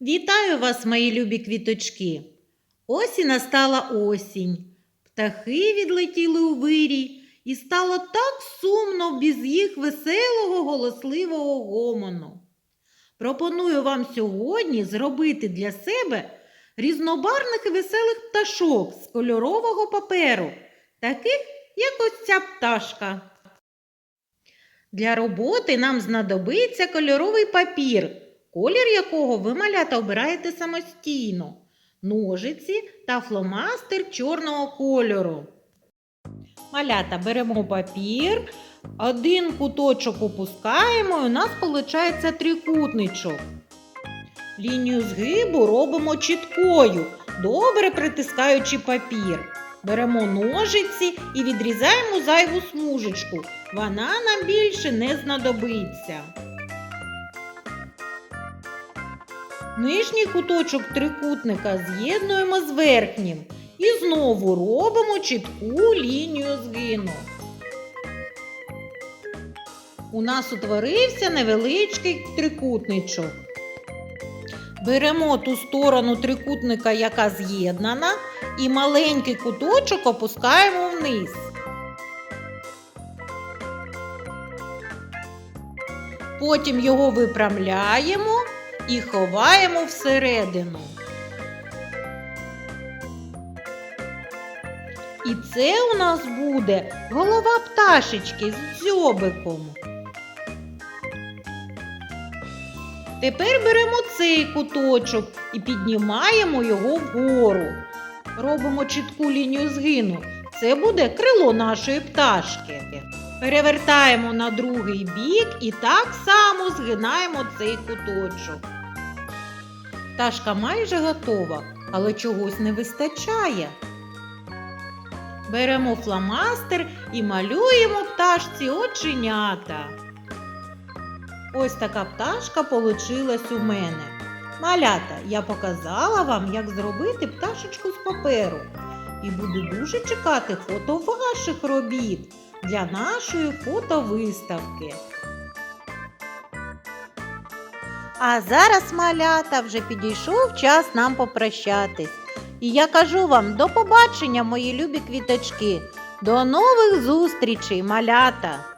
Вітаю вас, мої любі квіточки. Ось і настала осінь. Птахи відлетіли у вирій, і стало так сумно без їх веселого голосливого гомону. Пропоную вам сьогодні зробити для себе різнобарних і веселих пташок з кольорового паперу, таких, як ось ця пташка. Для роботи нам знадобиться кольоровий папір, колір якого ви малята обираєте самостійно, ножиці та фломастер чорного кольору. Малята беремо папір, один куточок опускаємо, і у нас виходить трикутничок. Лінію згибу робимо чіткою, добре притискаючи папір. Беремо ножиці і відрізаємо зайву смужечку. Вона нам більше не знадобиться. Нижній куточок трикутника з'єднуємо з верхнім і знову робимо чітку лінію згину. У нас утворився невеличкий трикутничок. Беремо ту сторону трикутника, яка з'єднана, і маленький куточок опускаємо вниз. Потім його випрямляємо і ховаємо всередину. І це у нас буде голова пташечки з дзьобиком. Тепер беремо цей куточок і піднімаємо його вгору. Робимо чітку лінію згину. Це буде крило нашої пташки. Перевертаємо на другий бік і так само згинаємо цей куточок. Пташка майже готова, але чогось не вистачає. Беремо фломастер і малюємо пташці оченята. Ось така пташка получилась у мене. Малята, я показала вам, як зробити пташечку з паперу. І буду дуже чекати фото ваших робіт для нашої фотовиставки. А зараз, малята, вже підійшов час нам попрощатись. І я кажу вам до побачення, мої любі квіточки. До нових зустрічей, малята!